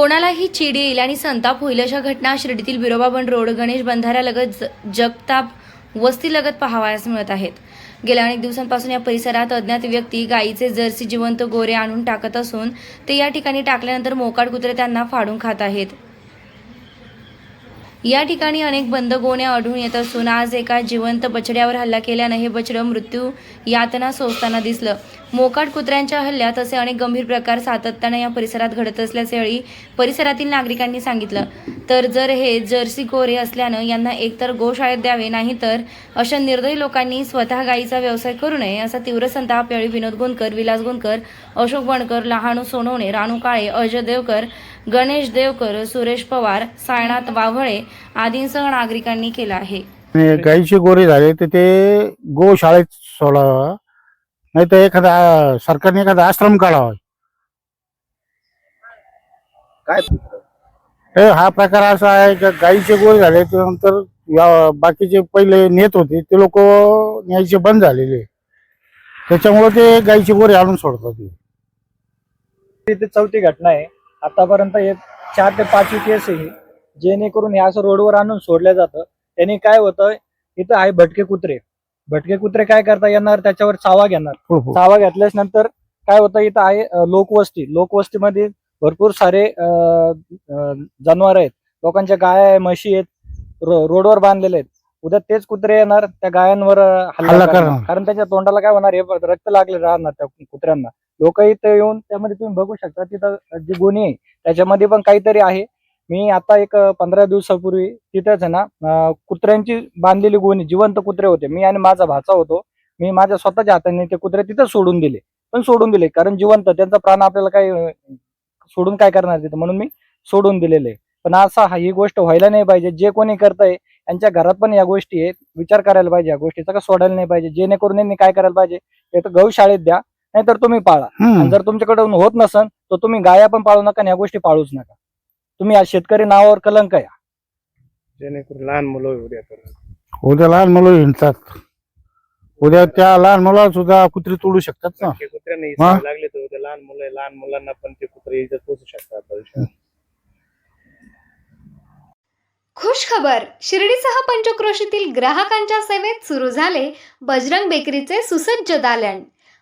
कोणालाही चीड येईल आणि संताप होईल अशा घटना शिर्डीतील बिरोबा रोड गणेश बंधाऱ्यालगत ज- जगताप वस्तीलगत पाहावयास मिळत आहेत. गेल्या अनेक दिवसांपासून या परिसरात अज्ञात व्यक्ती गायीचे जर्सी जिवंत गोरे आणून टाकत असून ते या ठिकाणी टाकल्यानंतर मोकाट कुत्रे त्यांना फाडून खात आहेत. या ठिकाणी अनेक बंद गोण्या आढळून येत असून आज एका जिवंत बछड्यावर हल्ला केल्यानं हे बछडं मृत्यू यातना सोसताना दिसलं. मोकाट कुत्र्यांच्या हल्ल्यात असे अनेक गंभीर प्रकार सातत्यानं या परिसरात घडत असल्याचे वेळी परिसरातील नागरिकांनी सांगितलं. तर जर हे जर्सी गोरे असल्यानं यांना एकतर गोशाळेत द्यावे नाही तर अशा निर्दयी लोकांनी स्वतः गायीचा व्यवसाय करू नये असा तीव्र संताप यावेळी विनोद गुणकर विलास गुणकर अशोक बणकर लहानू सोनवणे रानू काळे अजय देवकर गणेश देवकर सुरेश पवार सायनाथ वाव्हळे आदींसह नागरिकांनी केला आहे. गाईचे गोरे झाले तर ते गोशाळेत सोडावं. नाही तर एखादा सरकारने एखादा आश्रम काढावा. काय? हे हा प्रकार असा आहे का गाईचे गोरे झाले त्यानंतर या- बाकीचे पहिले नेत होते ते लोक न्यायचे बंद झालेले. त्याच्यामुळे ते गाईचे गोरे आणून सोडतात. ते. चौथी घटना आहे. आतापर्यंत हे चार ते पाचवी केस आहे. जेणेकरून हे असं रोडवर आणून सोडलं जातं. त्यांनी काय होतं इथं आहे भटके कुत्रे. भटके कुत्रे काय करता येणार त्याच्यावर चावा घेणार. हो, हो. चावा घेतल्यास नंतर काय होतं इथं आहे लोकवस्ती. लोकवस्तीमध्ये भरपूर सारे जनावर आहेत. लोकांच्या गाया आहे म्हशी आहेत रो- रोडवर बांधलेले आहेत. उद्या तेच कुत्रे येणार त्या गायांवर हल्ला करणार. कारण त्याच्या तोंडाला काय होणार हे रक्त लागले राहणार त्या कुत्र्यांना. लोक इथं येऊन त्यामध्ये तुम्ही बघू शकता तिथं जी गुन्हे आहे त्याच्यामध्ये पण काहीतरी आहे. मी आता एक पंधरा दिवसापूर्वी तिथेच आहे ना कुत्र्यांची बांधलेली गोणी जिवंत कुत्रे होते. मी आणि माझा भाचा होतो. मी माझ्या स्वतःच्या हाताने ते कुत्रे तिथं सोडून दिले. पण सोडून दिले कारण जिवंत त्यांचा प्राण आपल्याला काही सोडून काय करणार तिथं? म्हणून मी सोडून दिलेले. पण असा हा ही गोष्ट व्हायला नाही पाहिजे. जे कोणी करतंय यांच्या घरात पण या गोष्टी आहेत. विचार करायला पाहिजे या गोष्टीचा का सोडायला नाही पाहिजे? जेणेकरून यांनी काय करायला पाहिजे? एक तर गौशाळेत द्या. नाहीतर तुम्ही पाळा. आणि जर तुमच्याकडून होत नसन तर तुम्ही गाया पण पाळू नका आणि ह्या गोष्टी पाळूच नका. तुम्ही आज शेतकरी नावावर कलंक आहे जेणेकरून लहान मुलं उद्या उद्या लहान मुलं हिंडतात उद्या त्या लहान मुलाला सुद्धा कुत्री तोडू शकतात ना. कुत्र्यांना ही लागली तर उद्या लहान मुलं आहे, लहान मुलांना पण ते कुत्रे इज्जत पोचू शकतात भविष्यात. खुश खबर शिर्डीसह पंचक्रोशीतील ग्राहकांच्या सेवेत सुरू झाले बजरंग बेकरीचे सुसज्ज दालन.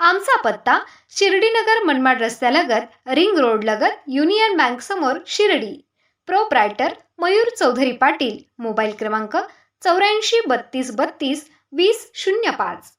आमचा पत्ता शिर्डीनगर मनमाड रस्त्यालगत रिंग रोड लगत युनियन बँक समोर शिर्डी. प्रोप्रायटर मयूर चौधरी पाटील. मोबाईल क्रमांक चौऱ्याऐंशी बत्तीस बत्तीस वीस शून्य पाच.